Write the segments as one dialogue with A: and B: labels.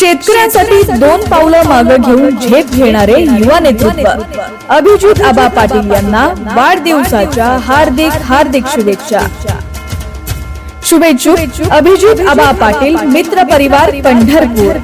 A: शेतकऱ्यांसाठी दोन पावलं मागं घेऊन झेप घेणारे युवा नेतृत्व. अभिजित आबा पाटील यांना वाढदिवसाच्या हार्दिक हार्दिक शुभेच्छा. शुभेच्छुक अभिजित आबा पाटील मित्र परिवार पंढरपूर.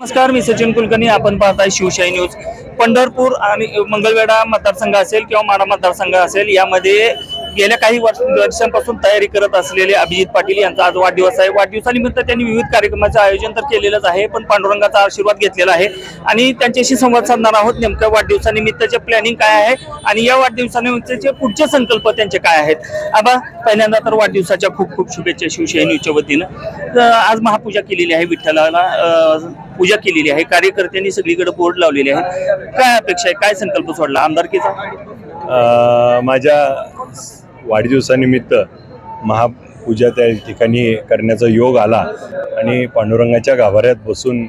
B: नमस्कार मी सचिन कुलकर्णी. आपण पाहताय शिवशाही न्यूज. पंढरपूर आणि मंगळवेढा मतदारसंघ असेल किंवा माडा मतदारसंघ असेल यामध्ये गेल्या काही वर्ष वर्षांपासून तयारी करत असलेले अभिजित पाटील यांचा आज वाढदिवस आहे. वाढदिवसानिमित्त त्यांनी विविध कार्यक्रमाचं आयोजन तर केलेलंच आहे पण पांडुरंगाचा आशीर्वाद घेतलेला आहे. आणि त्यांच्याशी संवाद साधणार आहोत नेमकं वाढदिवसानिमित्तचे प्लॅनिंग काय आहे आणि या वाढदिवसानिमित्तचे पुढचे संकल्प त्यांचे काय आहेत. आबा पहिल्यांदा तर वाढदिवसाच्या खूप खूप शुभेच्छा शिवसेनेच्या वतीनं. तर आज महापूजा केलेली आहे विठ्ठलाला पूजा केलेली आहे. कार्यकर्त्यांनी सगळीकडे बोर्ड लावलेले आहेत. काय अपेक्षा आहे? काय संकल्प सोडला? आमदारकीचा?
C: माझ्या वाढदिवसानिमित्त महापूजा त्या ठिकाणी करण्याचा योग आला आणि पांडुरंगाच्या गाभाऱ्यात बसून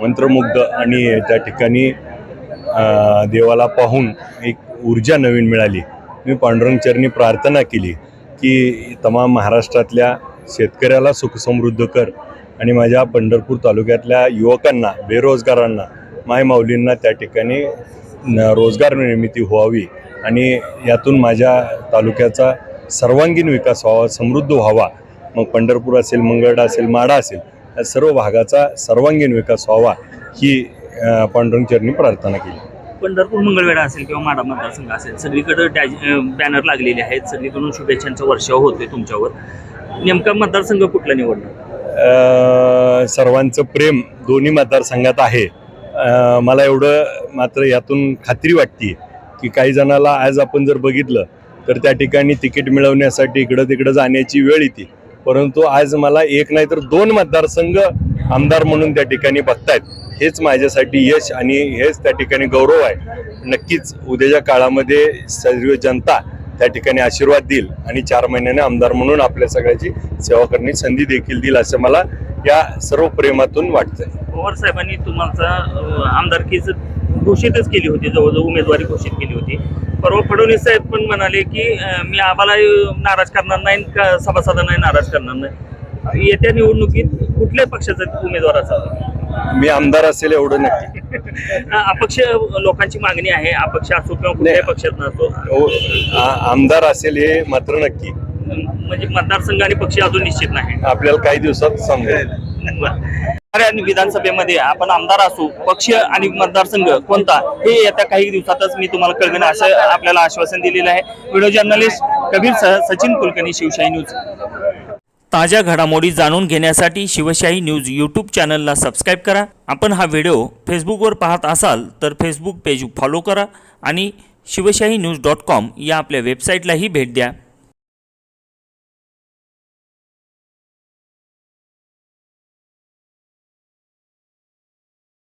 C: मंत्रमुग्ध आणि त्या ठिकाणी देवाला पाहून एक ऊर्जा नवीन मिळाली. मी पांडुरंग चरणी प्रार्थना केली की तमाम महाराष्ट्रातल्या शेतकऱ्याला सुखसमृद्ध कर आणि माझ्या पंढरपूर तालुक्यातल्या युवकांना बेरोजगारांना मायमाऊलींना त्या ठिकाणी न- रोजगार निर्मिती व्हावी. आणि यातून माझ्या तालुक्याचा सर्वांगीण विकास व्हावा समृद्ध व्हावा मग पंढरपूर असेल मंगळडा असेल माडा असेल या सर्व भागाचा सर्वांगीण विकास व्हावा ही अ, पांडुरंग चरणी प्रार्थना केली.
B: पंढरपूर मंगळवेढा असेल किंवा माडा मतदारसंघ असेल सगळीकडे डॅज बॅनर लागलेले आहेत. सगळीकडून शुभेच्छांचा वर्षाव होतोय तुमच्यावर. नेमका मतदारसंघ कुठला निवडणार
C: सर्वांचं प्रेम दोन्ही मतदारसंघात आहे. मला एवढं मात्र यातून खात्री वाटते की काही जणाला आज आपण जर बघितलं तर त्या ठिकाणी तिकीट मिळवण्यासाठी इकडं तिकडं जाण्याची वेळ येते. परंतु आज मला एक नाही तर दोन मतदारसंघ आमदार म्हणून त्या ठिकाणी बघतायत. हेच माझ्यासाठी यश आणि हेच त्या ठिकाणी गौरव आहे. नक्कीच उद्याच्या काळामध्ये सर्व जनता त्या ठिकाणी आशीर्वाद देईल आणि चार महिन्याने आमदार म्हणून आपल्या सगळ्याची सेवा करण्याची संधी देखील देईल असं मला या सर्व प्रेमातून वाटतंय.
B: पवार साहेबांनी तुम्हाला आमदारकीचं घोषितच केली होती जवळजवळ उमेदवारी घोषित केली होती. परवा फडणवीस साहेब पण म्हणाले की मी आम्हाला नाराज करणार नाही का सभासदांना नाराज करणार नाही. येत्या निवडणुकीत कुठल्या पक्षाचा उमेदवार असावा?
C: मी आमदार असेल एवढं नक्की.
B: अपक्ष लोकांची मागणी आहे अपक्ष असो किंवा कुठल्याही पक्षात नसो.
C: ओ- आ- आमदार असेल हे मात्र नक्की.
B: म्हणजे मतदारसंघ आणि पक्ष अजून निश्चित नाही.
C: आपल्याला काही दिवसात समजेल
B: विधानसभेमध्ये आपण आमदार असू पक्ष आणि मतदारसंघ कोणता हे येत्या काही दिवसातच मी तुम्हाला कळवेन असं आपल्याला आश्वासन दिलेलं आहे. व्हिडिओ जर्नलिस्ट कबीर सह सचिन कुलकर्णी शिवशाही न्यूज. ताज्या घडामोडी जाणून घेण्यासाठी शिवशाही न्यूज यूट्यूब चॅनलला सबस्क्राईब करा. आपण हा व्हिडिओ फेसबुकवर पाहत असाल तर फेसबुक पेज फॉलो करा आणि शिवशाही न्यूज डॉट कॉम या आपल्या वेबसाईटलाही भेट द्या.